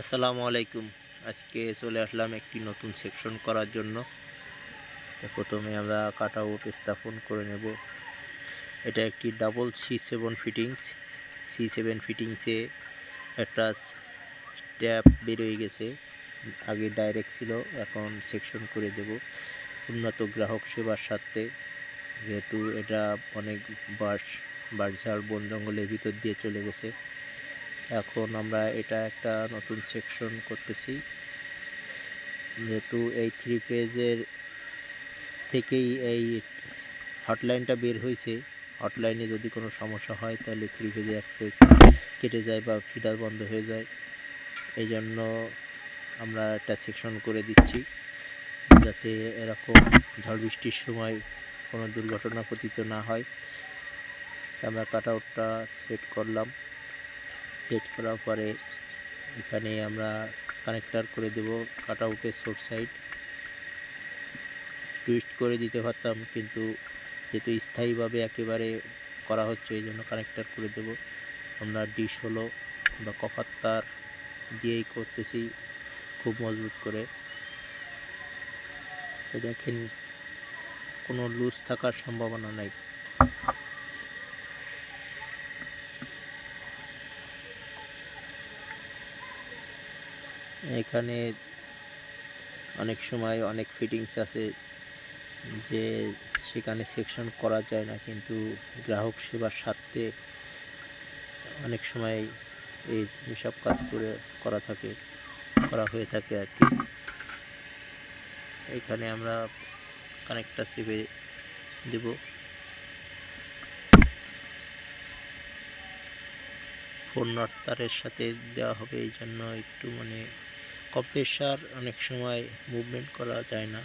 আসসালামু আলাইকুম। আজকে চলে আসলাম একটি নতুন সেকশন করার জন্য। প্রথমে আমরা কাট আউট স্থাপন করে নেব। এটা একটি double C seven fittings C seven ফিটিংসে একটা ট্যাপ বেরোয় গেছে। আগে ডাইরেক্ট ছিল, এখন সেকশন করে দেব। উন্নত গ্রাহক সেবার স্বার্থে। যেহেতু এটা অনেক বাস বাড়িঝাড় বন জঙ্গলের ভিতর দিয়ে চলে গেছে। এখন আমরা এটা একটা নতুন সেকশন করতেছি। যেহেতু এই থ্রি পেজের থেকেই এই হটলাইনটা বের হয়েছে হটলাইনে যদি কোনো সমস্যা হয়, তাহলে থ্রি পেজে এক পেজ কেটে যায় বা ফিডার বন্ধ হয়ে যায়। এই জন্য আমরা একটা সেকশন করে দিচ্ছি, যাতে এরকম ঝড় বৃষ্টির সময় কোনো দুর্ঘটনা পতিত না হয়। আমরা কাট আউটটা সেট করলাম। সেট করার পরে এখানে আমরা কানেক্টার করে দেব কাট আউটের সোর্স সাইড টুইস্ট করে দিতে পারতাম, কিন্তু যেহেতু স্থায়ীভাবে একেবারে করা হচ্ছে, এই জন্য কানেক্টার করে দেব। আমরা ডিশ হলো বা কপার তার দিয়েই করতেছি, খুব মজবুত করে। তো দেখেন, কোনো লুজ থাকার সম্ভাবনা নাই। এখানে অনেক সময় অনেক ফিটিংস আছে যে সেখানে সেকশন করা যায় না, কিন্তু গ্রাহক সেবার স্বার্থে অনেক সময় এই সব কাজ করে, করা থাকে, করা হয়ে থাকে আর কি। এখানে আমরা কানেক্টটা চেপে দেব। ফোন নট তারের সাথে দেওয়া হবে, এই জন্য একটু মানে কম্প্রেসার অনেক সময় মুভমেন্ট করা যায় না।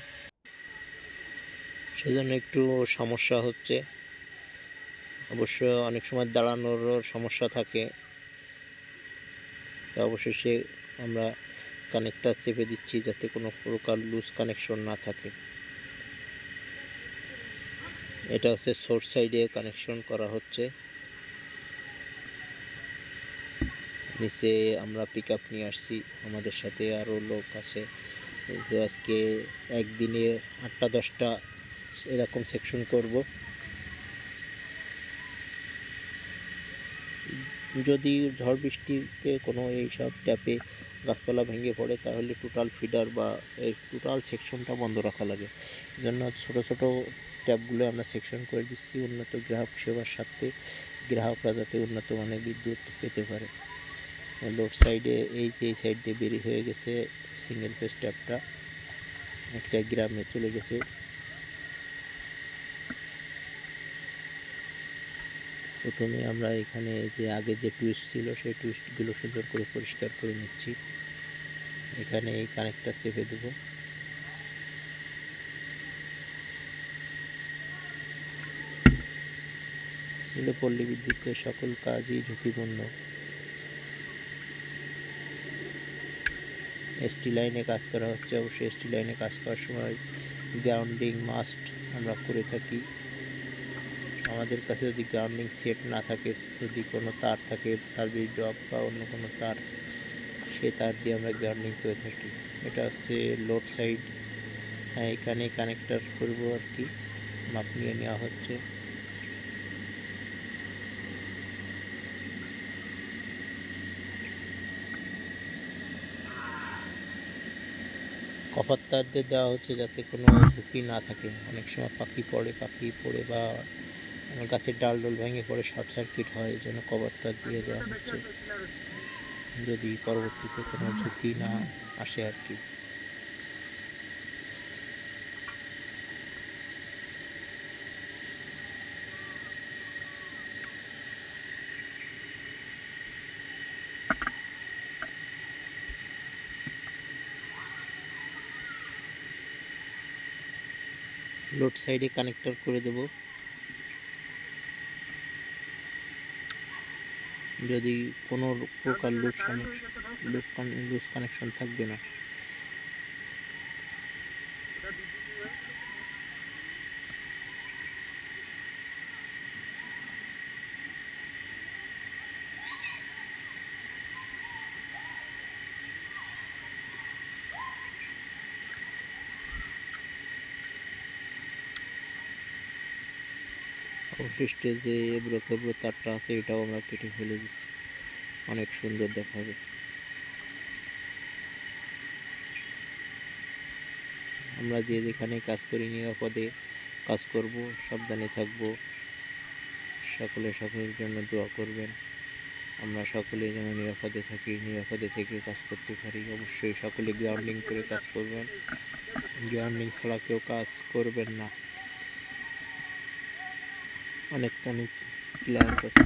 সেজন্য একটু সমস্যা হচ্ছে। অবশ্য অনেক সময় দাঁড়ানোরও সমস্যা থাকে। তো অবশেষে আমরা কানেক্টার চেপে দিচ্ছি যাতে কোনো প্রকার লুজ কানেকশন না থাকে। এটা হচ্ছে সোর্স সাইডে কানেকশন করা হচ্ছে। নিচে আমরা পিক আপ নিয়ে আসছি। আমাদের সাথে আরও লোক আছে। তো আজকে একদিনে আটটা, দশটা এরকম সেকশন করব। যদি ঝড় বৃষ্টিতে কোনো এইসব ট্যাপে গাছপালা ভেঙে পড়ে, তাহলে টোটাল ফিডার বা এই টোটাল সেকশনটা বন্ধ রাখা লাগে। জন্য ছোটো ছোটো ট্যাপগুলো আমরা সেকশন করে দিচ্ছি। উন্নত গ্রাহক সেবার স্বার্থে, গ্রাহকরা যাতে উন্নত মানের বিদ্যুৎ পেতে পারে। লোড সাইডে, এই যে এই সাইড দিয়ে বেরিয়ে হয়ে গেছে সিঙ্গেল ফেস ট্যাপটা একটা গ্রামে চলে গেছে। প্রথমে আমরা এখানে যে আগে যে টুইস্ট ছিল, সেই টুইস্টগুলো সুন্দর করে পরিষ্কার করে নিচ্ছি। এখানে এই কানেক্টটা চেপে দেবো। পল্লী বিদ্যুতের সকল কাজই ঝুঁকিপূর্ণ। এসটি লাইনে কাজ করা হচ্ছে। অবশ্যই এসটি লাইনে কাজ করার সময় গ্রাউন্ডিং মাস্ট আমরা করে থাকি। আমাদের কাছে যদি গ্রাউন্ডিং সেট না থাকে, যদি কোনো তার থাকে সার্ভিস ড্রপ বা অন্য কোনো তার, সে তার দিয়ে আমরা গ্রাউন্ডিং করে থাকি। এটা হচ্ছে লোড সাইড হ্যাঁ এখানে কানেক্টার করব আর কি। মাপ নিয়ে নেওয়া হচ্ছে। তার দেওয়া হচ্ছে যাতে কোনো ঝুঁকি না থাকে। অনেক সময় পাখি পড়ে পাখি পড়ে বা গাছের ডাল ডোল ভেঙে পড়ে শর্ট সার্কিট হয়, যেন কভার দিয়ে দেওয়া হচ্ছে। যদি পরবর্তীতে কোনো ঝুঁকি না আসে আর কি। লোড সাইডে কানেক্টর করে দেব। যদি কোনো প্রকার লুজ লুজ লুজ কানেকশন থাকবে না। পৃষ্ঠে যে এবড়ো খেবড়ো তারটা আছে, এটাও আমরা কেটে ফেলে দিচ্ছি। অনেক সুন্দর দেখাবে আমরা যে যেখানে কাজ করি, নিরাপদে কাজ করব, সাবধানে থাকব। সকলে সকলের জন্য দোয়া করবেন। আমরা সকলে যেন নিরাপদে থাকি, নিরাপদে থেকে কাজ করতে পারি। অবশ্যই সকলে গ্রাউন্ডিং করে কাজ করবেন। গ্রাউন্ডিং ছাড়া কেউ কাজ করবেন না। conectan lanzas.